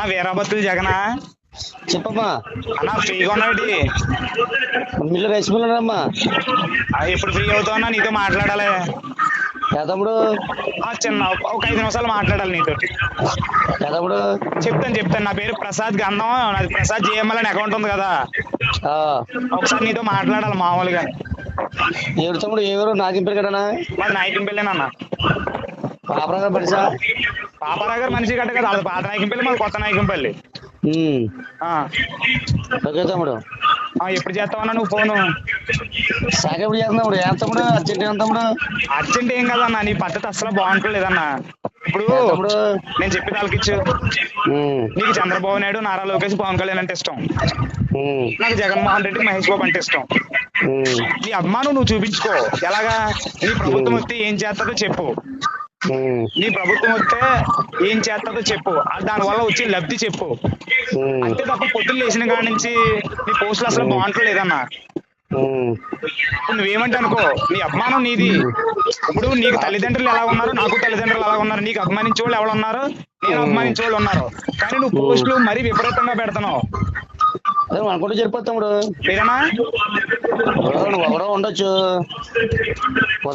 అన్న వీరాభత్తులు జగనా? చెప్పమ్మా. అన్న ఫ్రీగా ఉన్నాడు మిల్లు అమ్మా ఎప్పుడు ఫ్రీ అవుతావు నీతో మాట్లాడాలి. తమ్ముడు? ఆ, చిన్న ఒక ఐదు నిమిషాలు మాట్లాడాలి నీతో. తమ్ముడు? చెప్తాను చెప్తాను. నా పేరు ప్రసాద్ గంధం. నాది ప్రసాద్ జిఎంఎల్ అని అకౌంట్ ఉంది కదా. ఒకసారి నీతో మాట్లాడాలి మామూలుగా. ఎవరు తమ్ముడు? ఎవరు? నాకు ఇంపేరు కదనా మరి నాయకం పెళ్ళేనన్న పాపరాగా పడిసా పాపారావు గారు మనిషి గట్ట కదా పాత నాయకం పెళ్ళి మాది కొత్త నాయకం పెళ్ళి ఆ, ఓకే తమ్ముడు. ఆ, ఎప్పుడు చేస్తావన్నా నువ్వు ఫోను? సాగ ఎప్పుడు చేస్తున్నాడు ఏం తమ్ముడు? అర్జెంట్ ఏం తమ్ముడు? అర్జెంట్ ఏం కదన్నా నీ పద్ధతి అసలు బాగుంటలేదన్నా. ఇప్పుడు నేను చెప్పి తాలకిచ్చు నీకు చంద్రబాబు నాయుడు నారా లోకేష్ పవన్ కళ్యాణ్ అంటే ఇష్టం. నాకు జగన్మోహన్ రెడ్డి మహేష్ బాబు అంటే ఇష్టం. నీ అభిమానం నువ్వు చూపించుకో. ఎలాగా? నీ ప్రభుత్వం వస్తే ఏం చేస్తుందో చెప్పు. నీ ప్రభుత్వం వస్తే ఏం చేస్తుందో చెప్పు. ఆ దానివల్ల వచ్చే లబ్ధి చెప్పు. అంతే తప్ప పొద్దున్న లేచిన కాడి నుంచి నీ పోస్టులు అసలు బాగుంటలేదన్నా నువ్వేమంటే అనుకో నీ అభిమానం నీది. ఇప్పుడు నీకు తల్లిదండ్రులు ఎలా ఉన్నారు? నాకు తల్లిదండ్రులు ఎలా ఉన్నారు? నీకు అభిమానించే వాళ్ళు ఎవరు ఉన్నారు? నేను అభిమానించే వాళ్ళు ఉన్నారు. కానీ నువ్వు పోస్టులు మరీ విపరీతంగా పెడుతున్నావు. అదే అనుకుంటే ఎవరో నువ్వు ఎవరో ఉండొచ్చు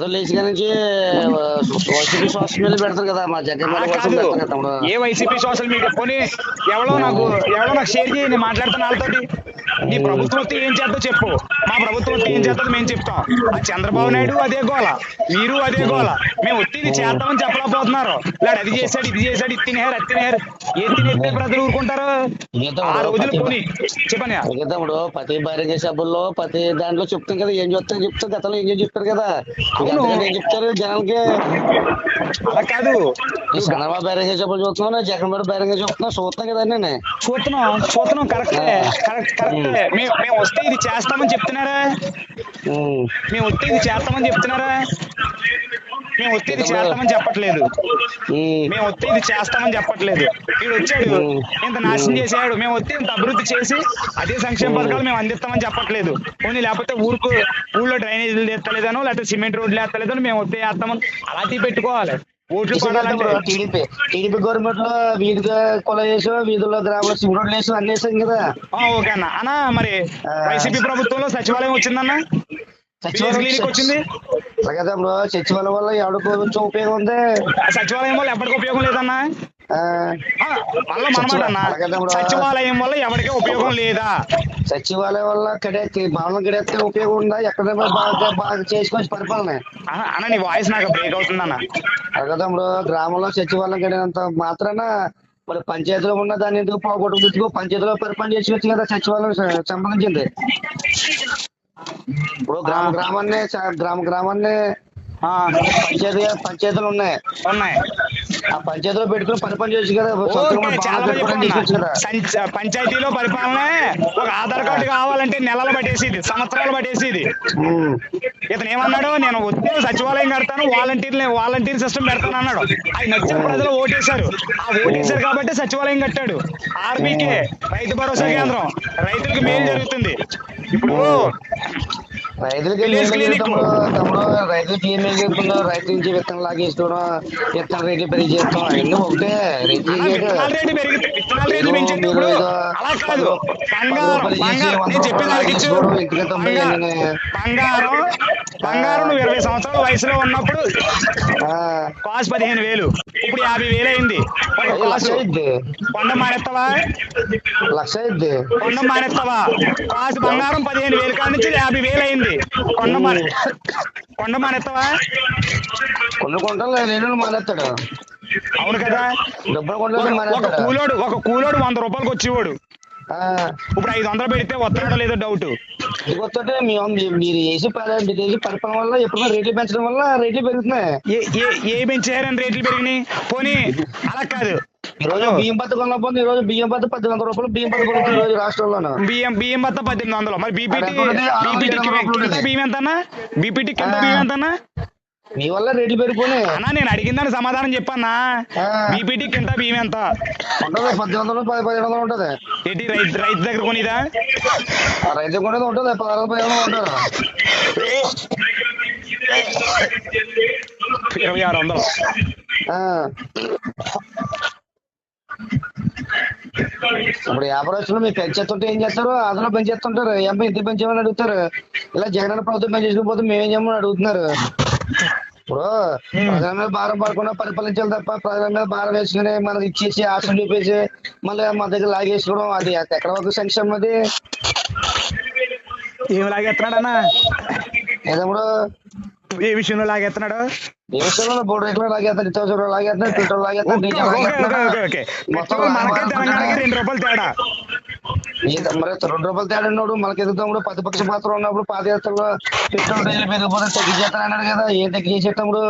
లేచి నుంచి వైసీపీ సోషల్ మీడియా పెడతారు కదా మా జగన్ ఏ వైసీపీ సోషల్ మీడియా పోనీ ఎవరో నాకు ఎవరో నాకు షేర్ చేయి నేను మాట్లాడుతున్నా వాళ్ళతోటి నీ ప్రభుత్వం ఏం చేద్దో చెప్పు మా ప్రభుత్వం ఏం చేద్దో మేము చెప్తాం. ఆ చంద్రబాబు నాయుడు అదే గోల. మీరు అదే గోల. మేము ఇది చేద్దామని చెప్పలేకపోతున్నారు. లేడు అది చేశాడు ఇది చేశాడు ఇది తినేహారు అది తినేహారు ఏ తినేస్తే ప్రజలు ఊరుకుంటారు? ఆ రోజులు పోనీ. చెప్పని తమ్ముడు ప్రతి బహిరంగ సభల్లో ప్రతి దాంట్లో చెప్తాం కదా ఏం చెప్తాం చెప్తాం గతంలో ఏం చెప్తారు కదా? ఏం చెప్తారు? జనాలకి అలా కాదు. చంద్రబాబు బహిరంగ సభలు చూస్తున్నాను జగన్ మీద బహిరంగ చూస్తున్నా చూస్తున్నాం కదా నేను చూస్తున్నాం చూస్తున్నాం. కరెక్టే. కరెక్ట్ కరెక్టే. మేము మేము వస్తే ఇది చేస్తామని చెప్తున్నారా? మేము వస్తే ఇది చేస్తామని చెప్తున్నారా? మేము వస్తే ఇది చేస్తామని చెప్పట్లేదు. మేము. వస్తే ఇది చేస్తామని చెప్పట్లేదు. వీడు వచ్చాడు ఇంత నాశనం చేసాడు మేము వస్తే ఇంత అభివృద్ధి చేసి అదే సంక్షేమ పథకాలు మేము అందిస్తామని చెప్పట్లేదు. పోనీ లేకపోతే ఊరుకు ఊళ్ళో డ్రైనేజీలు ఎత్తలేదనో లేకపోతే సిమెంట్ రోడ్లు ఎత్తలేదనో మేము వస్తే వేస్తామని అలాంటివి పెట్టుకోవాలి ఓట్లు టీడీపీ టీడీపీ గవర్నమెంట్లో వీధి కొల వేసాం వీధుల్లో గ్రామంలో సిమెంట్ వేసాం అన్ని వేసాం కదా. ఓకే అన్న. అన్న మరి వైసీపీ ప్రభుత్వంలో సచివాలయం వచ్చిందన్న? క్లినిక్ వచ్చింది? సచివాలయం వల్ల ఎవరికి కొంచెం ఉపయోగం ఉంది. సచివాలయం వల్ల ఎవరికి ఉపయోగం లేదన్నా? మళ్ళా మనమాట అన్న. అలాగే తమ్ముడు. సచివాలయం వల్ల ఎవరికీ ఉపయోగం లేదా? సచివాలయం వల్ల కడే భవనం గడేస్తే ఉపయోగం ఉందా? ఎక్కడ బాగా బాగా చేసుకోవచ్చు పరిపాలన. అన్న నీ వాయిస్ నాకు బ్రేక్ అవుతుందన్న అలాగే తమ్ముడు గ్రామంలో సచివాలయం గడినంత మాత్రాన మరి పంచాయతీలో ఉన్న దాన్ని ఎందుకు పోగొట్టు తెచ్చుకో పంచాయతీలో పరిపాలన చేసుకోవచ్చు కదా సచివాలయం సంబంధించింది. ఇప్పుడు గ్రామ గ్రామాన్ని గ్రామ గ్రామాన్ని పంచాయతీ పంచాయతీలు ఉన్నాయి. ఉన్నాయి. ఆ పంచాయతీలో పెట్టుకుని చాలా పెట్టుకొని చేసుకోవచ్చు కదా. పంచాయతీలో పరిపాలనే ఒక ఆధార్ కార్డు కావాలంటే నెలలు పట్టేసేది సంవత్సరాలు పట్టేసేది. ఇతను ఏమన్నాడు? నేను వచ్చే సచివాలయం కడతాను వాలంటీర్ వాలంటీర్ సిస్టమ్ పెడతాను అన్నాడు. అది నచ్చిన ప్రజలు ఓటేశారు. ఆ ఓటేశారు కాబట్టి సచివాలయం కట్టాడు. ఆర్బీకే రైతు భరోసా కేంద్రం. రైతులకు మేలు జరుగుతుంది. ఇప్పుడు రైతులకి రైతులకి ఏం మేలు జరుగుతుందో రైతు నుంచి విత్తనం లాగేసుకోవడం విత్తన రేట్లు పెరిగి చేస్తాం అవన్నీ ఒకటే బంగారం నువ్వు ఇరవై సంవత్సరాల వయసులో ఉన్నప్పుడు కాసు పదిహేను వేలు. ఇప్పుడు యాభై వేలు అయింది. ఒక లక్ష కాసు ఇద్ది కొండ మానేస్తావా? లక్ష ఇద్ది కొండ మానేస్తావా? కాసు బంగారం పదిహేను వేలు కాడి నుంచి యాభై వేలు అయింది. కొండ మానే కొండ మానేస్తావా? కొన్ని కొంటలు నేను మానేస్తాడు? అవును కదా. ఒక- కూలోడు ఒక కూలోడు వంద రూపాయలకి వచ్చేవాడు. ఆ, ఇప్పుడు ఐదు వందలు పెడితే వస్తాడో లేదో డౌట్ మేము మీరు వేసి వేసి పరిపాలన వల్ల ఎప్పుడు రేట్లు పెంచడం వల్ల రేట్లు పెరుగుతున్నాయి. ఏ ఏ ఏ పెంచారని రేట్లు పెరిగినాయి? పోనీ అలా కాదు. ఈ రోజు బియ్యం పత్తి కొన్నప్పుడు ఈ రోజు బియ్యం పత్తి పద్దెనిమిది వందల రూపాయలు బియ్యం పత్తి కొనుక్కుంది ఈ రోజు రాష్ట్రంలోను. బియ్యం బియ్యం మొత్తం పద్దెనిమిది వందలు. మరి బీపీటీ బీపీటీ కింద బియ్యం ఎంత బీపీటీ కింద. బియ్యం ఎంత అన్నా మీ వల్ల రేట్లు పెరిగిపోయినాయి. అన్నా నేను అడిగిన దానికి సమాధానం చెప్పన్నా. బీపీటీ కింద బియ్యం ఎంత? ఉంటుంది పద్దెనిమిది వందలు పది పదిహేను వందలు ఉంటుంది. ఏంటి రైతు రైతు దగ్గర కొనిదా? రైతు కూడా ఉంటుంది పదహారు పదిహేను వందలు ఉంటుంది. ఇరవై ఆరు వందలు. ఇప్పుడు వ్యాపారస్తులు మీరు పెంచేస్తుంటే ఏం చేస్తారు? అదనో పెంచేస్తుంటారు ఏ అబ్బాయి ఇంత పెంచామని అడుగుతారు? ఇలా జగన్ ప్రభుత్వం పెంచేసుకుపోతే మేమేం చేయమని అడుగుతున్నారు? ఇప్పుడు ప్రజల మీద భారం పడకుండా పరిపాలించాలి తప్ప ప్రజల మీద భారం వేసుకుని మనకి ఇచ్చేసి ఆశలు చూపేసి మళ్ళీ మన దగ్గర లాగేసుకోవడం అది ఎక్కడ వరకు సంక్షేమం అది? ఏమి లాగేస్తున్నాడన్నా ఏదప్పుడు ఏ విషయంలో లాగేస్తున్నాడు? రేట్లు లాగేస్తారు లాగేస్తారు పెట్రోల్ లాగేస్తారు లాగేస్తారు. తెలంగాణకి రెండు రూపాయలు తేడా. మరి రెండు రూపాయలు తేడా ఉన్నాడు మనకి ఎదుగుతాడు ప్రతిపక్ష పాత్ర ఉన్నప్పుడు పాదయాత్రలో పెట్రోల్ డీజిల్ పెరిగిపోతే తగ్గించేస్తాను అన్నాడు కదా ఏం తగ్గించేటప్పుడు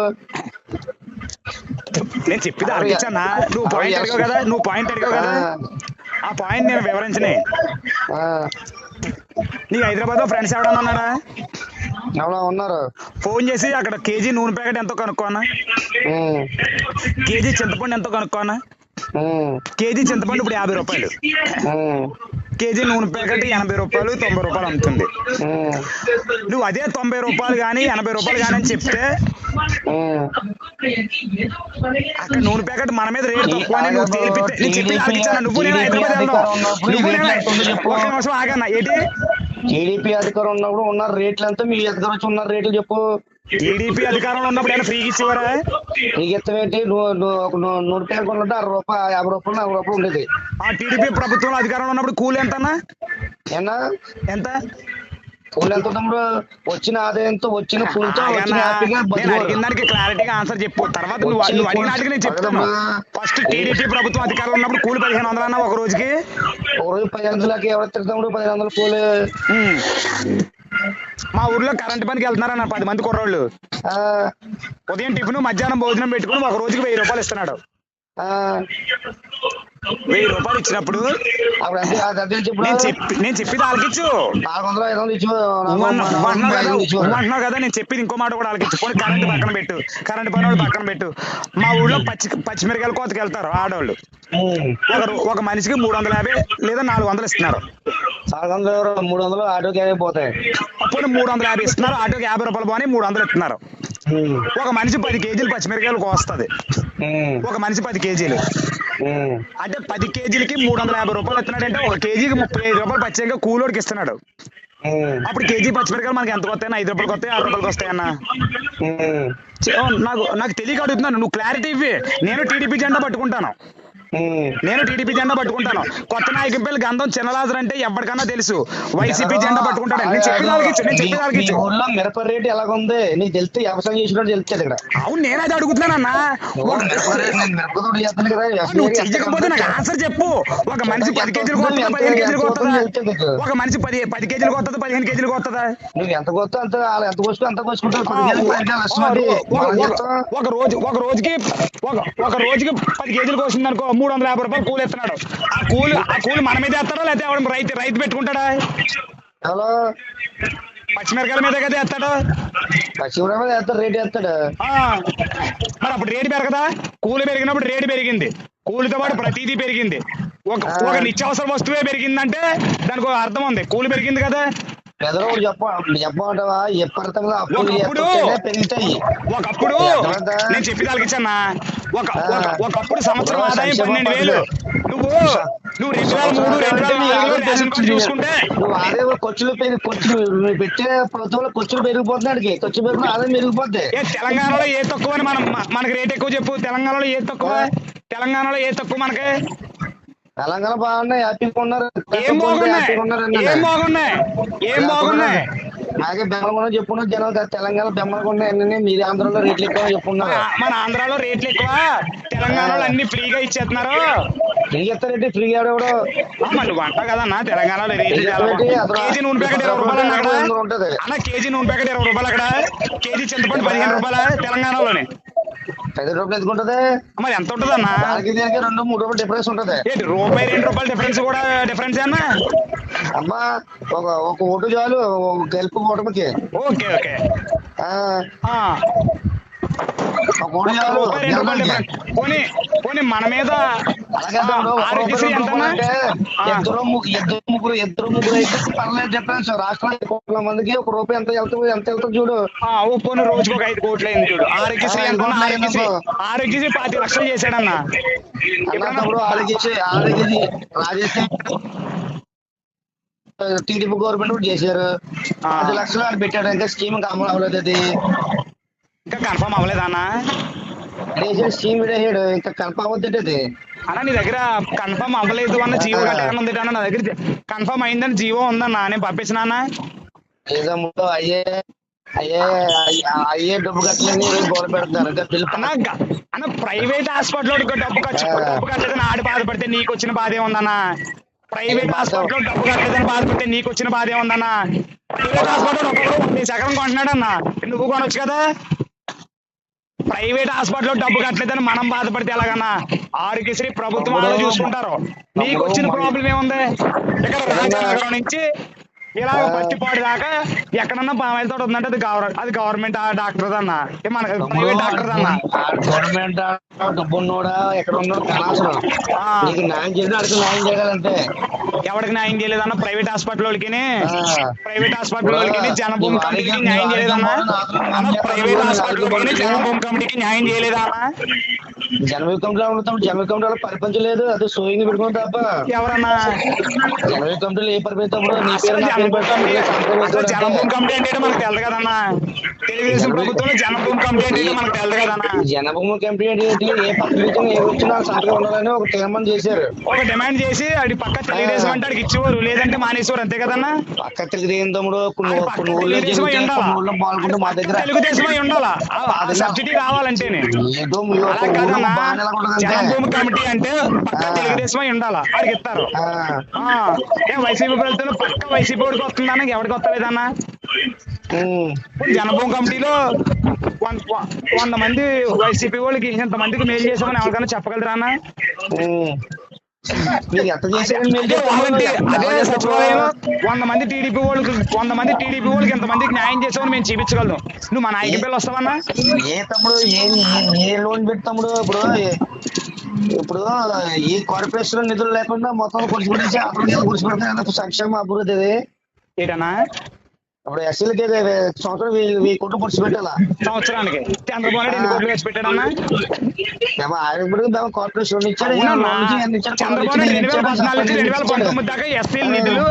నేను చెప్పింది అడిగించన్నా నువ్వు పాయింట్ అడిగావు కదా నువ్వు పాయింట్ అడిగావు కదా. ఆ. పాయింట్ నేను వివరించనే. నీకు హైదరాబాద్లో ఫ్రెండ్స్ ఎవడన్నా ఉన్నాడా అవునా ఉన్నారు. ఫోన్ చేసి అక్కడ కేజీ నూనె ప్యాకెట్ ఎంతో కనుక్కోనా? కేజీ చింతపండు ఎంతో కనుక్కోనా? కేజీ చింతపండు ఇప్పుడు యాభై రూపాయలు. కేజీ నూనె ప్యాకెట్ ఎనభై రూపాయలు తొంభై రూపాయలు అమ్ముతుంది. నువ్వు అదే తొంభై రూపాయలు కానీ ఎనభై రూపాయలు కానీ అని చెప్తే. అక్కడ నూనె ప్యాకెట్ మన మీద రేట్ తక్కువ అని నువ్వు తెలిపితే నేను చెప్పి నువ్వు నేను హైదరాబాద్ వెళ్దాం. నువ్వు నేను ఒక నిమిషం ఆగన్నా. ఏంటి? టీడీపీ అధికారం ఉన్నప్పుడు ఉన్న రేట్లు ఎంత? మీ అధికారం వచ్చి ఉన్న రేట్లు చెప్పు. టీడీపీ అధికారంలో ఉన్నప్పుడు ఫ్రీగా ఇచ్చేవారా? నీకు నువ్వు నువ్వు ఒక నూ- నూరు ప్యాకెట్ కొన్నట్టు అరవై రూపాయలు యాభై రూపాయలు నలభై రూపాయలు ఉండేది. ఆ టీడీపీ ప్రభుత్వంలో అధికారంలో ఉన్నప్పుడు కూలి ఎంతన్నా? ఏనా? ఎంత? కూలి ఎంత ఉన్నప్పుడు వచ్చిన ఆదాయంతో వచ్చిన కూలితో వచ్చిన ఆగన్నా, హ్యాపీగా నేను బతుకోరు. అడిగిన దానికి క్లారిటీగా ఆన్సర్ చెప్పు. తర్వాత నువ్వు నువ్వు అడిగిన నేను చెప్తాను ఫస్ట్ టీడీపీ ప్రభుత్వం అధికారంలో ఉన్నప్పుడు కూలి పదిహేను వందలు అన్న ఒక రోజుకి. ఒక రోజు పది వందలకి ఎవరు తిరుగుతాడు పదిహేను వందలు కూలి ఉమ్. మా ఊర్లో కరెంట్ పనికి వెళ్తున్నారన్న పది మంది కుర్రోళ్ళు. ఆ, ఉదయం టిఫిన్ మధ్యాహ్నం భోజనం పెట్టుకుని ఒక రోజుకి వెయ్యి రూపాయలు ఇస్తున్నాడు. ఆ, వెయ్యి రూపాయలు ఇచ్చినప్పుడు నేను చెప్పి నేను చెప్పేది ఆలకించు. నాలుగు వందలు ఐదు వందలు ఇచ్చు నువ్వు అన్న- నువ్వు అంటున్నావు కదా నేను చెప్పేది ఇంకో మాట కూడా ఆలకించు. పోనీ కరెంట్ పక్కన పెట్టు. కరెంట్ పని వాళ్ళు పక్కన పెట్టు. మా ఊళ్ళో పచ్చి పచ్చిమిరకాయలు కోతకి వెళ్తారు ఆడవాళ్ళు ఒక మనిషికి మూడు వందల యాభై లేదా నాలుగు వందలు ఇస్తున్నారు. మూడు వందలు ఆటోకి అయిపోతాయి అప్పుడు మూడు వందల యాభై ఇస్తున్నారు. ఆటోకి యాభై రూపాయలు పోనీ మూడు వందలు ఇస్తున్నారు. ఒక మనిషి పది కేజీలు పచ్చిమిరకాయలు కోస్తుంది. ఒక మనిషి పది కేజీలు. అంటే పది కేజీలకి మూడు వందల యాభై రూపాయలు ఇస్తున్నాడు అంటే ఒక కేజీకి ముప్పై ఐదు రూపాయలు పచ్చిగా కూలోడికి ఇస్తున్నాడు. అప్పుడు కేజీ పచ్చిమిరకాయలు మనకి ఎంత వస్తాయి? ఐదు రూపాయలకి వస్తాయి? ఆరు రూపాయలకి చే- ఓ, నాకు నాకు తెలియక అడుగుతున్నాను. నువ్వు క్లారిటీ ఇవ్వి. నేను టీడీపీ జెండా పట్టుకుంటాను. నేను టీడీపీ జెండా పట్టుకుంటాను. కొత్త నాయకుపల్లి గంధం చిన్నలాజర్ అంటే ఎవరికన్నా తెలుసు. వైసీపీ జెండా పట్టుకుంటాడు. నేను నేను ఊర్లో మిరప రేట్ నీకు తెలిస్తే వ్యవసాయం చేసినట్టు తెలుస్తుంది ఇక్కడ. అవును నేను అది అడుగుతున్నానన్నా నువ్వు మిరప రేట్ నేను మిరపతోటి చేస్తాను కదా వ్యవసాయం నువ్వు చేస్తాను చెయ్యకపోతే నాకు కదా. ఆన్సర్ చెప్పు. ఒక మనిషి పది కేజీలు కొత్తదా పదిహేను కేజీలు కొత్తదా. ఒక మనిషి పది పది కేజీలు కొత్తదా పదిహేను కేజీలు కొత్తదా? నువ్వు ఎంత కొత్త అంత ఎంత కోసుకుంటే అంత పదిహేను ఒక- రోజు ఒక రోజుకి ఒక ఒక రోజుకి పది కేజీలు కోసింది అనుకో మూడు వందల యాభై రూపాయలు కూలి ఎత్తున్నాడు ఆ కూలి ఆ కూలి మన మీద ఎత్తాడా లేకపోతే ఎవడ రైతు రైతు పెట్టుకుంటాడా? హలో? పచ్చిమిరకాయల మీద కదా ఎత్తాడు మీద వేస్తాడు రేట్ వేస్తాడు. ఆ, మరి అప్పుడు రేటు పెరగదా? కూలి పెరిగినప్పుడు రేటు పెరిగింది. కూలితో పాటు ప్రతిదీ పెరిగింది. ఒక ఒక నిత్యావసర వస్తువే పెరిగిందంటే దానికి ఒక అర్థం ఉంది. కూలి పెరిగింది కదా? పెదరోడు చెప్ప చెప్పమంటావా? ఎప్పటికల్లా అప్పులు ఒకప్పుడు పెరుగుతాయి? నేను చెప్పి తగ్గించన్నా ఒక ఒకప్పుడు సంవత్సరం ఆదాయం పన్నెండు వేలు. నువ్వు నువ్వు రెండు వేల మూడు రెండు వేల కార్డు చూసుకుంటే. నువ్వు ఆదాయం ఖర్చులు పెరిగి ఖర్చులు పెట్టే ప్రభుత్వంలో ఖర్చులు పెరిగిపోతున్నాడికి ఖర్చు పెరిగిన ఆదాయం పెరిగిపోద్ది. తెలంగాణలో ఏ తక్కువ మనం మనకి రేట్ ఎక్కువ చెప్పు. తెలంగాణలో ఏ తక్కువ? తెలంగాణలో ఏ తక్కువ మనకి? తెలంగాణ బాగున్నాయి హ్యాపీగా ఉన్నారు. ఏం బాగున్నాయి? ఏం బాగున్నాయి? ఏం బాగున్నాయి? నాకే బెమ్మలకొండ చెప్పుకున్నారు జనాలు తెలంగాణ బెమ్మలకొండ అన్ని మీది ఆంధ్రలో రేట్లు ఎక్కువ చెప్పుకున్నారు. మన- ఆంధ్రాలో రేట్లు ఎక్కువ. తెలంగాణలో అన్ని ఫ్రీగా ఇచ్చేస్తున్నారు. ఫ్రీగా ఇస్తారంటే ఫ్రీగా ఎవడెవడో మరి నువ్వు అంటావు కదన్నా తెలంగాణలో రేట్లు కేజీ నూనె ప్యాకెట్ ఇరవై రూపాయలు. అన్న కేజీ నూనె ప్యాకెట్ ఇరవై రూపాయలు అక్కడ? కేజీ చింతపండు పదిహేను రూపాయల? తెలంగాణలోనే? పది రూపాయలు ఎందుకుంటది మరి ఎంత ఉంటుంది అన్న దానికి దీనికి రెండు మూడు రూపాయలు డిఫరెన్స్ ఉంటది. ఏంటి రూపాయి రెండు రూపాయల డిఫరెన్స్ కూడా డిఫరెన్స్ అన్న? అమ్మా ఒక ఒక ఓటు చాలు గెలుపు ఓటమికి. Okay okay. ఓటు చాలు పోనీ. పోనీ మన మీద ఆరోగ్యశ్రీ. ఇద్దరు ముగ్గురు ఇద్దరు ముగ్గురు అయితే పర్లేదు డిఫరెన్స్ రాష్ట్రానికి కోట్ల మందికి ఒక రూపాయి ఎంత వెళ్తుంది ఎంత వెళ్తుంది చూడు. ఓ పోనీ రోజుకు ఒక ఐదు కోట్లు అయింది చూడు. ఆరోగ్యశ్రీ ఎంత ఆరోగ్యశ్రీ ఆరోగ్యశ్రీ పాతి లక్షలు చేశాడన్నా. ఆలోచించి ఆలోచించి రాజేష్ టీడీపీ గవర్నమెంట్ కూడా చేశారు. పది లక్షలు పెట్టాడు ఇంకా స్కీమ్ అమలు అవ్వలేదు అది. ఇంకా కన్ఫర్మ్ అవ్వలేదన్నా? వేసాడు ఇంకా అది. అన్న నీ దగ్గర కన్ఫర్మ్ అవ్వలేదు అన్న జీవో. కట్టాలని ఉంది అన్న నా దగ్గర కన్ఫర్మ్ అయిందని జీవో ఉందన్న నేను పంపించిన అన్న. ఏదో ముందు అయ్యే అయ్యే అయ్యే డబ్బు కట్టలేని గోడ పెడతారు అన్న ప్రైవేట్ హాస్పిటల్ డబ్బు ఖర్చు. డబ్బు కట్టలేదని ఆడి బాధపడితే నీకు వచ్చిన బాధ ఏముందన్న ప్రైవేట్ హాస్పిటల్ డబ్బు కట్టలేదని బాధపడితే నీకు వచ్చిన బాధ ఏముందన్న ప్రైవేట్ హాస్పిటల్ ఒక్కొక్కరు సగం కొంటున్నాడన్న. నువ్వు కొనొచ్చు కదా? ప్రైవేట్ హాస్పిటల్ డబ్బు కట్టలేదని మనం బాధపడితే ఎలాగన్నా? ఆరోగ్యశ్రీ ప్రభుత్వం వాళ్ళు చూసుకుంటారు. నీకు వచ్చిన ప్రాబ్లం ఏముంది? ఇక్కడ రాజనగరం నుంచి ఇలాగ పత్తిపాడు దాకా ఎక్కడన్నా పామాయిల తోట ఉందంటే అది గవర్నమెంట్ అది గవర్నమెంట్ డాక్టర్ అన్న. మన ప్రైవేట్ డాక్టర్ అన్న. గవర్నమెంట్ ఎక్కడ ఉన్నాడు. నీకు న్యాయం చేసి అడిగి న్యాయం చేయాలంటే ఎవరికి న్యాయం చేయలేదన్న ప్రైవేట్ హాస్పిటల్ వాళ్ళకి. ప్రైవేట్ హాస్పిటల్ వాళ్ళకి జనభూమి కమిటీకి న్యాయం చేయలేదన్నా. ప్రైవేట్ హాస్పిటల్ జనభూమి కమిటీకి న్యాయం చేయలేదా అన్న ఉంటాం జనవరి కమిటీ వాళ్ళు పరిపించలేదు అది సోయింగ్ పెట్టుకుని తప్ప. ఎవరన్నా? జనవరి కమిటీలో ఏ పరిపించడం నీ అసలు పేరు నా పేరు జనభూమి కమిటీ అసలు పెడతాం జనభూమి కమిటీ అంటే ఏంటో మనకు తెలదు కదన్నా? తెలుగుదేశం ప్రభుత్వంలో జనభూమి ఏంటో మనకు తెలదు కదన్నా జనభూమి కమిటీ ఏంటి? ఏ ఇచ్చినా ఏ వచ్చినా సంతకం ఉండాలని ఒక తీర్మానం చేశారు. ఒక డిమాండ్ చేసి అది పక్క తెలుగుదేశం అంటే అడిగి ఇచ్చేవారు లేదంటే మానేసేవారు అంతే కదన్నా పక్క తెలుగుదేశం తమ్ముడు కొన్ని పక్క పాల్గొంటే మా దగ్గర తెలుగుదేశం అయి ఉండాలా సబ్సిడీ నిలబడదంటే జనభూమి కమిటీ అంటే పక్క. తెలుగుదేశం అయి ఉండాలా? వాడికి ఇస్తారు. వైసీపీ ప్రభుత్వం పక్క వైసీపీ వాడికి వస్తుందన్న ఎవరికి వస్తలేదన్నా? జనభూమి కమిటీలో వంద మంది వైసీపీ వాళ్ళకి ఇంత మందికి మేలు చేసామని ఎవరికైనా చెప్పగలరా అన్న? అదే సచివాలయంలో వంద మంది టీడీపీ వాళ్ళకి వంద మంది టీడీపీ వాళ్ళకి ఇంత మందికి న్యాయం చేసామని మేము చూపించగలం నువ్వు మా నాయకు పిల్లలు వస్తావన్నా? ఏ తమ్ముడు ఏ లోన్ పెట్టి తమ్ముడు ఇప్పుడు ఇప్పుడు ఈ కార్పొరేషన్ నిధులు లేకుండా మొత్తం కూర్చిపెట్టేసి అభివృద్ధి కూర్చిపెడతాయి సంక్షేమ అభివృద్ధి ఇది ఏంటన్నా? ఇప్పుడు ఎస్సీలకి సంవత్సరం వెయ్యి కోట్లు కూర్చిపెట్టాలా సంవత్సరానికి చంద్రబాబు నాయుడు ఎన్ని కోట్లు వేసి పెట్టాడన్నా ఏమో ఆయన ఇప్పుడు కార్పొరేషన్? చంద్రబాబు నాయుడు రెండు వేల ఇచ్చారు, పద్నాలుగు నుంచి రెండు వేల ఇచ్చారు. పంతొమ్మిది దాకా ఎస్సీల నిధులు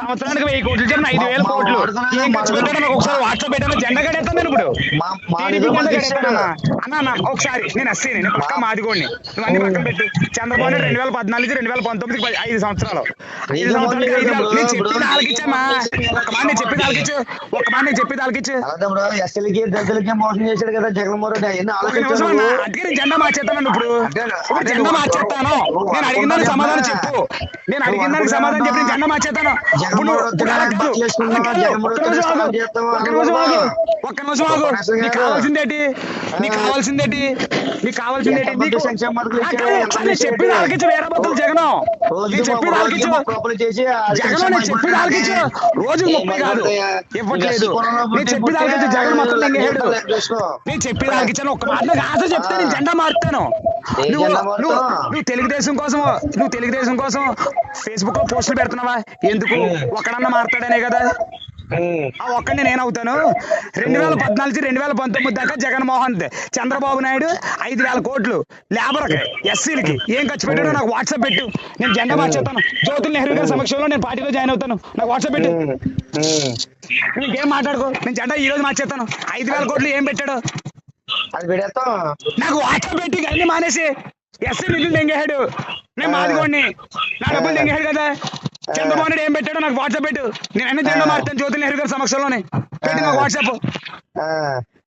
సంవత్సరానికి వెయ్యి కోట్లు ఇచ్చారు ఐదు వేల కోట్లు. ఏం ఖర్చు పెట్టాను నాకు ఒకసారి వాట్సాప్ పెట్టాను జెండా కడేస్తాను నేను ఇప్పుడు. అన్న. అన్న ఒకసారి నేను ఎస్సీ నేను పక్క మాదిగోడిని. నువ్వు అన్ని పక్కన పెట్టు. చంద్రబాబు నాయుడు రెండు వేల పద్నాలుగు నుంచి రెండు వేల పంతొమ్మిదికి పది- ఐదు సంవత్సరాలు. ఐదు సంవత్సరాలకి నేను చెప్పి ఆలకిచ్చమ్మా ఒక మాట నేను చెప్పి ఆలకిచ్చు ఒక మాట నేను చెప్పి ఆలకిచ్చు ఎస్సీలకి దళితులకి మోసం చేశాడు కదా జగన్మోహన్ అందుకే నేను జెండా మార్చేస్తాను ఇప్పుడు. జెండా మార్చేస్తాను. నేను అడిగిన దానికి సమాధానం. చెప్పు. నేను అడిగిన దానికి సమాధానం చెప్పి జెండా మార్చేస్తాను. ఇప్పుడు ఒక్క నిమిషం ఆగు. ఒక్క నిమిషం నీకు. కావాల్సిందేటి నీకు. కావాల్సిందేటి నీకు కావాల్సిందేటి నీకు చెప్పి వేరే బతులు జగన్. నేను చెప్పి జగన్ నేను చెప్పి రోజు ముప్పై కాదు. ఇవ్వట్లేదు. నేను చెప్పి జగన్ మొత్తం. నేను చెప్పి ఆలకించాను ఒక్క మాట నాకు ఆశ చెప్తే నేను జెండా మారుతాను. నువ్వు? నువ్వు నువ్వు తెలుగుదేశం కోసం నువ్వు తెలుగుదేశం కోసం ఫేస్బుక్లో పోస్టులు పెడుతున్నావా? ఎందుకు? ఒకడన్నా మారుతాడనే కదా. ఆ ఒక్కడిని నేను అవుతాను. రెండు వేల పద్నాలుగు నుంచి రెండు వేల పంతొమ్మిది దాకా జగన్మోహన్ రెడ్డి, చంద్రబాబు నాయుడు ఐదు వేల కోట్లు లేబర్కి ఎస్సీలకి. ఏం ఖర్చు పెట్టాడో నాకు వాట్సాప్ పెట్టు. నేను జెండా మార్చేస్తాను. జ్యోతుల్ నెహ్రూ గారి సమక్షంలో నేను పార్టీలో జాయిన్ అవుతాను. నాకు వాట్సాప్ పెట్టు. నీకేం మాట్లాడుకో? నేను జెండా ఈ రోజు మార్చేస్తాను. ఐదు వేల కోట్లు ఏం పెట్టాడు? అది పెడతాం నాకు వాట్సాప్ పెట్టి అన్ని మానేసి ఎస్సీ నిధులు దెంగేశాడు. నేను మాదిగోడిని నా. డబ్బులు దెంగేశాడు కదా. చంద్రబాబు నాయుడు ఏం పెట్టాడో నాకు వాట్సాప్ పెట్టు. నేను అన్ని జెండా మారుతాను జ్యోతుల్ నెహ్రూ గారి సమక్షంలోనే. పెట్టి నాకు వాట్సాప్.